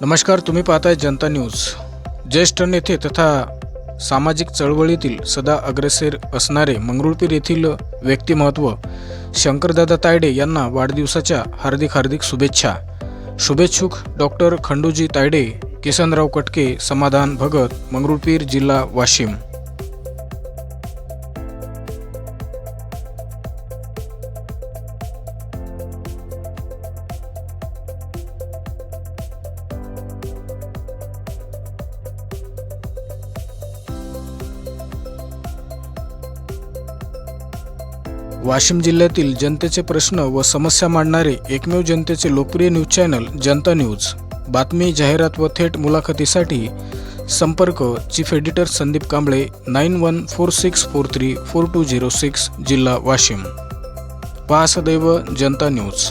नमस्कार तुम्ही पाहताय जनता न्यूज. ज्येष्ठ नेते तथा सामाजिक चळवळीतील सदा अग्रेसर असणारे मंगरुळपीर येथील व्यक्तिमत्व शंकरदादा तायडे यांना वाढदिवसाच्या हार्दिक हार्दिक शुभेच्छा. शुभेच्छुक डॉक्टर खंडूजी तायडे किसनराव कटके समाधान भगत मंगरुळपीर जिल्हा वाशिम. वाशिम जिल्ह्यातील जनतेचे प्रश्न व समस्या मांडणारे एकमेव जनतेचे लोकप्रिय न्यूज चॅनल जनता न्यूज. बातमी जाहिरात व थेट मुलाखतीसाठी संपर्क chief editor Sandeep Kamble nine one four six four three four two zero six जिल्हा वाशिम. पहा सदैव जनता न्यूज.